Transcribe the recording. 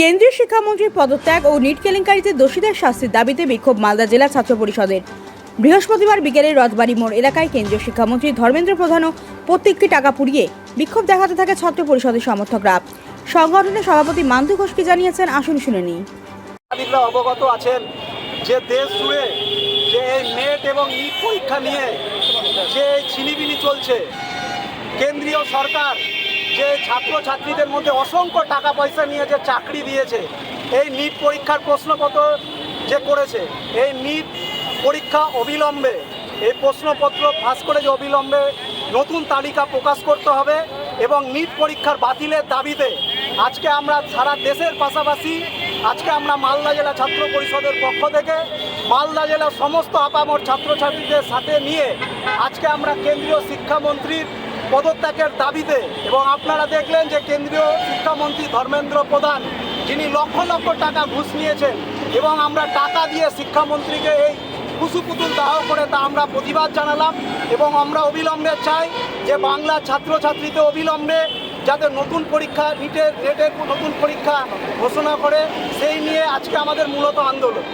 কেন্দ্রীয় শিক্ষামন্ত্রীর পদত্যাগ ও নিট কেলেঙ্কারিতে দোষীদের শাস্তির দাবিতে বিক্ষোভ মালদা জেলা ছাত্র পরিষদের। বৃহস্পতিবার বিকেলে রথবাড়ি মোড় এলাকায় কেন্দ্রীয় শিক্ষামন্ত্রী ধর্মেন্দ্র প্রধানও প্রত্যেকটি টাকা পুড়িয়ে বিক্ষোভ দেখাতে থাকে ছাত্র পরিষদের সমর্থকরা। সংগঠনের সভাপতি মান্তু ঘোষকে জানিয়েছেন, আসুন শুনে নিই। অবগত আছেন যে দেশ জুড়ে যে এই নেট এবং নিট পরীক্ষা নিয়ে যে ছিনিবিনি চলছে, কেন্দ্রীয় সরকার যে ছাত্রছাত্রীদের মধ্যে অসংখ্য টাকা পয়সা নিয়ে যে চাকরি দিয়েছে, এই নিট পরীক্ষার প্রশ্নপত্র যে করেছে, এই নিট পরীক্ষা অবিলম্বে, এই প্রশ্নপত্র ফাঁস করে যে অবিলম্বে নতুন তালিকা প্রকাশ করতে হবে এবং নিট পরীক্ষার বাতিলের দাবিতে আজকে আমরা সারা দেশের পাশাপাশি, আজকে আমরা মালদা জেলা ছাত্র পরিষদের পক্ষ থেকে, মালদা জেলার সমস্ত আপামর ছাত্রছাত্রীদের সাথে নিয়ে আজকে আমরা কেন্দ্রীয় শিক্ষামন্ত্রীর পদত্যাগের দাবিতে এবং আপনারা দেখলেন যে কেন্দ্রীয় শিক্ষামন্ত্রী ধর্মেন্দ্র প্রধান, যিনি লক্ষ লক্ষ টাকা ঘুষ নিয়েছেন এবং আমরা টাকা দিয়ে শিক্ষামন্ত্রীকে এই পুতুল দাহ করে তা আমরা প্রতিবাদ জানালাম এবং আমরা অবিলম্বে চাই যে বাংলা ছাত্রছাত্রীতে অবিলম্বে যাতে নতুন পরীক্ষা নিটের নেটের নতুন পরীক্ষা ঘোষণা করে, সেই নিয়ে আজকে আমাদের মূলত আন্দোলন।